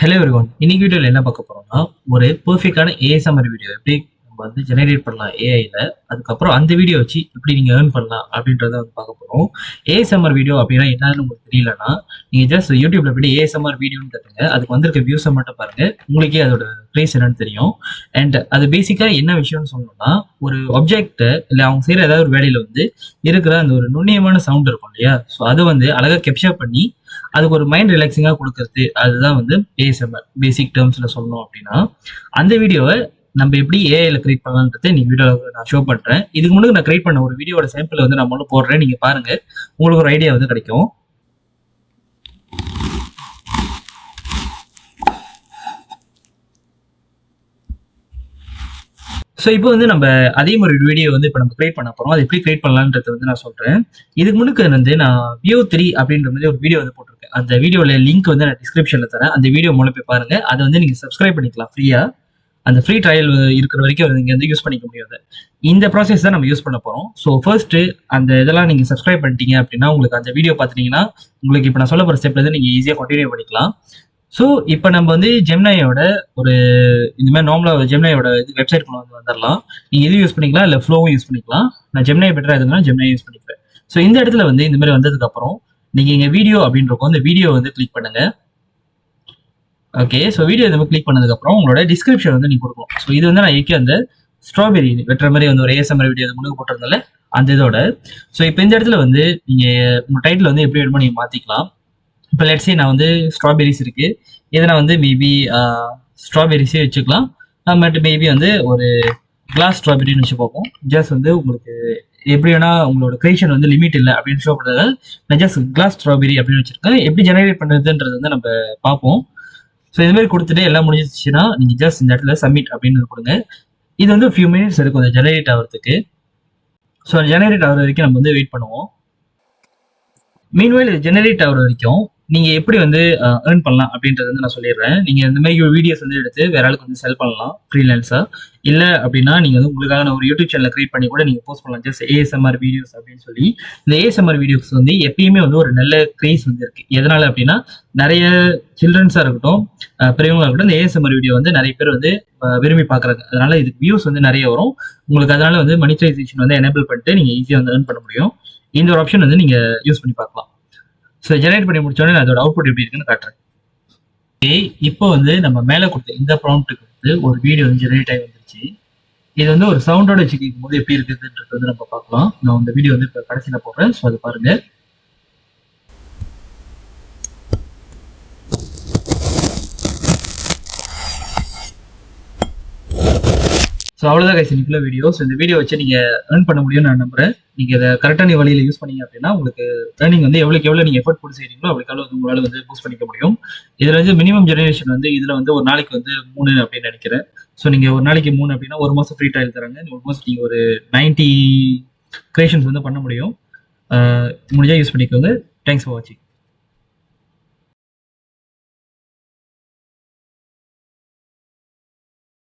Hello everyone இன்னைக்கு வீடியோவில் என்ன பார்க்க போறோம்னா ஒரு பர்ஃபெக்டான ஏஎஸ்எம்ஆர் வீடியோ எப்படி வந்து ஜெனரேட் பண்ணலாம் ஏஐல அதுக்கப்புறம் அந்த வீடியோ வச்சு எப்படி நீங்க ஏர்ன் பண்ணலாம் அப்படின்றத வந்து பார்க்க போறோம். ஏஎஸ்எம்ஆர் வீடியோ அப்படின்னா என்னன்னு உங்களுக்கு தெரியலன்னா நீங்க ஜஸ்ட் யூடியூப்ல போய் ஏஎஸ்எம்ஆர் வீடியோன்னு கட்டுங்க. அதுக்கு வந்திருக்க வியூஸை மட்டும் பாருங்க. உங்களுக்கே அதோட ப்ரைஸ் என்னன்னு தெரியும். அண்ட் அது பேசிக்கா என்ன விஷயம்னு சொல்லணும்னா ஒரு ஆப்ஜெக்ட் இல்லை அவங்க செய்யற ஏதாவது ஒரு வேலையில வந்து இருக்கிற அந்த ஒரு நுண்ணியமான சவுண்ட் இருக்கும் இல்லையா? ஸோ அதை வந்து அழகா கெப்சர் பண்ணி அதுக்கு ஒரு மைண்ட் ரிலாக்ஸிங்காக கொடுக்கறது அதுதான் வந்து ஏஎஸ்எம்ஆர் பேசிக் டேர்ம்ஸில் சொல்லணும் அப்படின்னா அந்த வீடியோவை நம்ம எப்படி ஏஐல கிரியேட் பண்ணலான்றதை நீங்க வீடியோவில் நான் ஷோ பண்றேன். இதுக்கு முன்னாடி நான் கிரியேட் பண்ண ஒரு வீடியோட சாம்பிள் வந்து நான் மட்டும் போடுறேன். நீங்க பாருங்க. உங்களுக்கு ஒரு ஐடியா வந்து கிடைக்கும். ஸோ இப்போ வந்து நம்ம அதே மாதிரி ஒரு வீடியோ வந்து இப்போ நம்ம கிரியேட் பண்ண போறோம். அது எப்படி கிரியேட் பண்ணலான்றது வந்து நான் சொல்றேன். இதுக்கு முன்னுக்கு வந்து நான் வியூ த்ரீ அப்படின்ற மாதிரி ஒரு வீடியோ வந்து போட்டிருக்கேன். அந்த வீடியோல லிங்க் வந்து நான் டிஸ்கிரிப்ஷன்ல தரேன். அந்த வீடியோ மூலம் போய் பாருங்க. அதை வந்து நீங்க சப்ஸ்கிரைப் பண்ணிக்கலாம் ஃப்ரீயா அந்த ஃப்ரீ ட்ரையல் இருக்கிற வரைக்கும் நீங்கள் வந்து யூஸ் பண்ணிக்க முடியாது. இந்த ப்ராசஸ் தான் நம்ம யூஸ் பண்ண போகிறோம் ஸோ ஃபர்ஸ்ட்டு அந்த இதெல்லாம் நீங்கள் சப்ஸ்கிரைப் பண்ணிட்டீங்க அப்படின்னா உங்களுக்கு அந்த வீடியோ பார்த்துட்டீங்கன்னா உங்களுக்கு இப்போ நான் சொல்ல போகிற ஸ்டெப்லேருந்து நீங்கள் ஈஸியாக கண்டினியூ பண்ணிக்கலாம். ஸோ இப்போ நம்ம வந்து ஜெம்னாயோட ஒரு இந்த மாதிரி நார்மலாக ஜெம்னாயோட இது வெப்சைட் கொண்டு வந்து வந்துடலாம் நீங்கள் இது யூஸ் பண்ணிக்கலாம்? இல்லை ஃப்ளோவும் யூஸ் பண்ணிக்கலாம். நான் ஜெம்னாய் பெட்டராக இருந்தாலும் ஜெம்னாய் யூஸ் பண்ணிக்கிறேன் ஸோ இந்த இடத்துல வந்து இந்த மாதிரி நீங்கள் இங்கே வீடியோ அப்படின்றப்போ அந்த வீடியோ வந்து கிளிக் பண்ணுங்கள் ஓகே ஸோ வீடியோ இந்த கிளிக் பண்ணதுக்கப்புறம் உங்களோட டிஸ்கிரிப்ஷன் வந்து நீங்கள் கொடுக்கணும். ஸோ இது வந்து நான் ஏகே அந்த ஸ்ட்ராபெரி வெட்டுற மாதிரி வந்து ஒரு ஏஎஸ்எம்ஆர் வீடியோ முழுக்க போட்டிருந்தால அந்த இதோட. ஸோ இப்போ இந்த இடத்துல வந்து நீங்கள் உங்கள் டைட்டில் வந்து எப்படி வேணுமோ நீங்கள் மாற்றிக்கலாம் இப்போ லெட்ஸே நான் வந்து ஸ்ட்ராபெரிஸ் இருக்கு. இதை நான் வந்து மேபி ஸ்ட்ராபெரிஸே வச்சுக்கலாம். பட் மேபி வந்து ஒரு கிளாஸ் ஸ்ட்ராபெரின்னு வச்சு பார்ப்போம் ஜஸ்ட் வந்து உங்களுக்கு எப்படி வேணா உங்களோட கிரியேஷன் வந்து லிமிட் இல்லை அப்படின்னு ஷோ பண்ணுறது நான் ஜஸ்ட் கிளாஸ் ஸ்ட்ராபெரி அப்படின்னு வச்சிருக்கேன். எப்படி ஜெனரேட் பண்ணுறதுன்றது வந்து நம்ம பார்ப்போம். ஸோ இது மாதிரி கொடுத்துட்டு எல்லாம் முடிஞ்சிச்சுன்னா நீங்கள் ஜஸ்ட் இந்த இடத்துல சப்மிட் அப்படின்னு கொடுங்க. இது வந்து ஃபியூ மினிட்ஸ் இருக்கும். அந்த ஜெனரேட் ஆகிறதுக்கு. ஸோ ஜெனரேட் ஆகிற வரைக்கும் நம்ம வந்து வெயிட் பண்ணுவோம். மீன்வேல் இது ஜெனரேட் ஆகிற வரைக்கும் நீங்க எப்படி வந்து ஏர்ன் பண்ணலாம் அப்படின்றது வந்து நான் சொல்லிடுறேன். நீங்க இந்த மாதிரி வீடியோஸ் வந்து எடுத்து வேற ஆளுக்கு வந்து செல் பண்ணலாம் ஃப்ரீலான்ஸா இல்ல அப்படின்னா நீங்க வந்து உங்களுக்கான ஒரு யூடியூப் சேனல் கிரியேட் பண்ணி கூட நீங்க போஸ்ட் பண்ணலாம். ஜஸ்ட் ஏஎஸ்எம்ஆர் வீடியோஸ் அப்படின்னு சொல்லி. இந்த ஏஎஸ்எம்ஆர் வீடியோஸ் வந்து எப்பயுமே வந்து ஒரு நல்ல கிரேஸ் வந்து இருக்கு. எதனால அப்படின்னா நிறைய சில்ட்ரன்ஸா இருக்கட்டும் பெரியவங்களா இருக்கட்டும் இந்த ஏஎஸ்எம்ஆர் வீடியோ வந்து நிறைய பேர் வந்து விரும்பி பாக்குறாங்க அதனால இதுக்கு வியூஸ் வந்து நிறைய வரும். உங்களுக்கு அதனால வந்து மனிட்டைசேஷன் வந்து எனேபிள் பண்ணிட்டு நீங்க ஈஸியா வந்து ஏர்ன் பண்ண முடியும். இந்த ஒரு ஆப்ஷன் வந்து நீங்க யூஸ் பண்ணி பார்க்கலாம். ஸோ ஜெனரேட் பண்ணி முடிச்சோடனே அதோட அவுட்புட் எப்படி இருக்குன்னு காட்டுறேன். இப்போ வந்து நம்ம மேலே கொடுத்த இந்த ப்ராம்ப்ட்டுக்கு வந்து ஒரு வீடியோ வந்து ஜெனரேட் ஆகி வந்துருச்சு. இது வந்து ஒரு சவுண்டோட வச்சு கேட்கும் போது எப்படி இருக்குதுன்றது வந்து நம்ம பார்க்கலாம். நான் இந்த வீடியோ வந்து இப்போ கடைசியில் போடுறேன். ஸோ அது பாருங்க. ஸோ அவ்வளோதான் கைஸ் இன்னைக்குள்ள வீடியோ ஸோ இந்த வீடியோ வச்சு நீங்கள் ஏர்ன் பண்ண முடியும்னு நான் நம்புறேன். நீங்கள் இதை கரெக்டான வழியில் யூஸ் பண்ணீங்க அப்படின்னா உங்களுக்கு ஏர்னிங் வந்து எவ்வளோக்கு எவ்வளோ நீங்கள் எஃபர்ட் போட்டு செய்கிறீங்களோ அவ்வளோக்கு எவ்வளோ வந்து உங்களால் வந்து பூஸ்ட் பண்ணிக்க முடியும். இதில் வந்து மினிமம் ஜெனரேஷன் வந்து இதில் வந்து ஒரு நாளைக்கு வந்து மூணு அப்படின்னு நினைக்கிறேன். ஸோ நீங்கள் ஒரு நாளைக்கு மூணு அப்படின்னா ஒரு மாதம் ஃப்ரீ ட்ரையல் தராங்க. ஒரு நீங்கள் ஒரு நைன்ட்டி கிரியேஷன்ஸ் வந்து பண்ண முடியும். முடிஞ்சால் முடிஞ்சா யூஸ் பண்ணிக்கோங்க. தேங்க்ஸ் ஃபார் வாட்சிங்